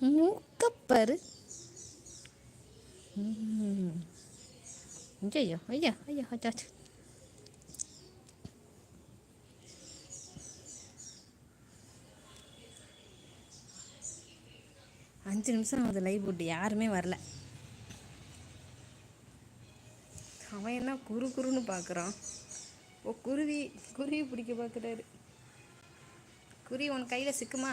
மூக்கப்பாரு ஐயோ ஐயா ஐயா அச்சாச்சு அஞ்சு நிமிஷம் ஆகுது லைவ் போட்டு யாருமே வரல அவன் என்ன குறு குருன்னு பார்க்குறான் ஓ குருவி குருவி பிடிக்க பார்க்குறாரு குருவி உன் கையில் சிக்குமா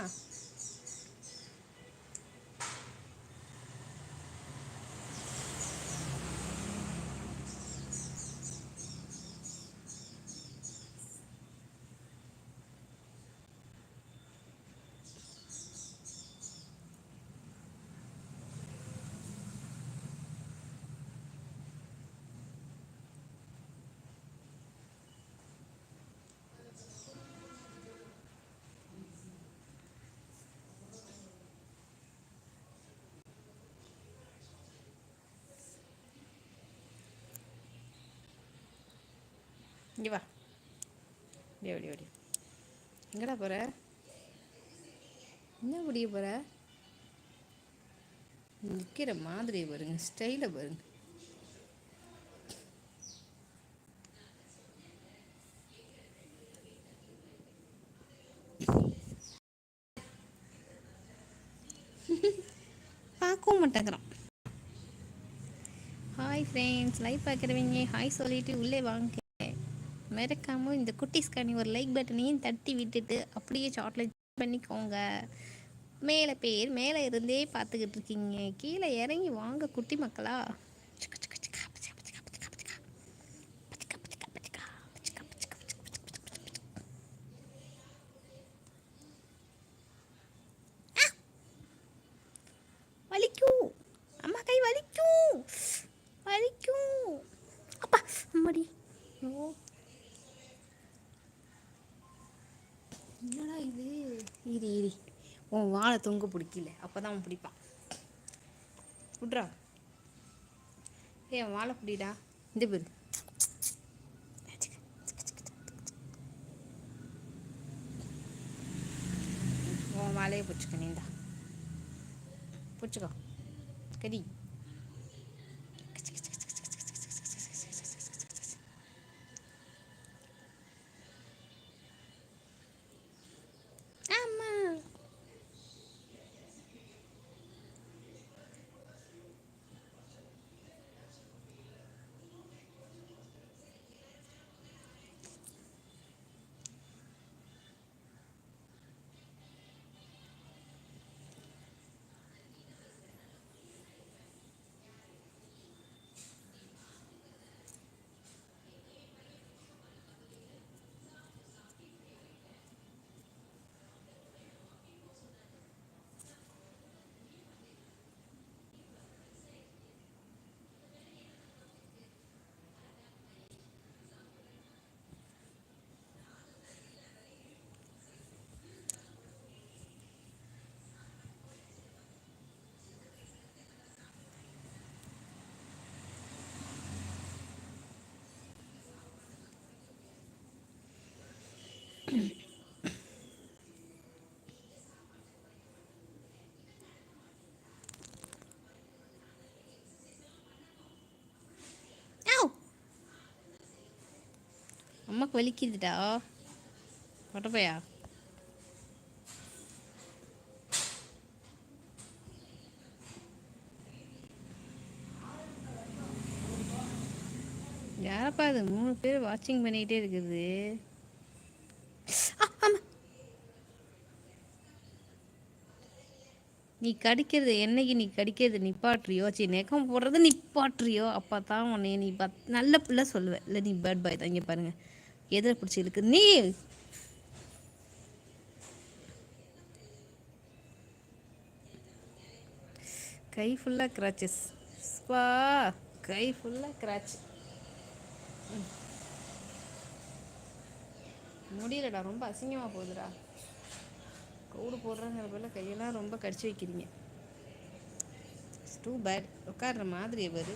இங்கே வா. இப்படி ஓடி ஓடி. எங்கடா போகிற என்ன முடிய போகிற நிற்கிற மாதிரியை பாருங்க ஸ்டைலை பாருங்க. பார்க்கவும் மாட்டேங்கிறான். ஹாய் ஃப்ரெண்ட்ஸ் லைக் பார்க்குறவங்க ஹாய் சொல்லிட்டு உள்ளே வாங்க. மறக்காமல் இந்த குட்டிஸ்கானி ஒரு லைக் பட்டனையும் தட்டி விட்டுட்டு அப்படியே சாக்லேட் பண்ணிக்கோங்க. மேலே பேர் மேலே இருந்தே பார்த்துக்கிட்டு இருக்கீங்க. கீழே இறங்கி வாங்க குட்டி மக்களா. இரு இரு உன் வாழை தொங்க பிடிக்கல. அப்போ தான் அவன் பிடிப்பான். விட்றா. ஏ அவன் வாழை பிடிடா. இந்த பேரு. உன் வாழையை பிடிச்சிக்க நீந்தா பிடிச்சிக்கோ. கடி. அம்மாக்கு வலிக்குதுடா. உடம்பையா யாரப்பா அது மூணு பேர் வாட்சிங் பண்ணிக்கிட்டே இருக்குது. நீ கடிக்கிறது என்னைக்கு நீ கடிக்கிறது நிப்பாட்டுறியோ? சரி நெகம் போடுறது நிப்பாட்டுறியோ? அப்போ தான் உன்னை நீ பத் நல்ல பிள்ளை சொல்லுவேன் இல்லை நீ பேட் பாய் தான். இங்கே பாருங்கள் எதில் பிடிச்சி இருக்கு நீ! கை ஃபுல்லாக கிராச்சஸ் ஸ்பா கை ஃபுல்லாக கிராச் முடியலடா. ரொம்ப அசிங்கமாக போகுதுடா. கவுடு போடுறங்கிற போல் கையெல்லாம் ரொம்ப கடிச்சு வைக்கிறீங்க. டூ பேட் உட்கார்ற மாதிரி இவர்.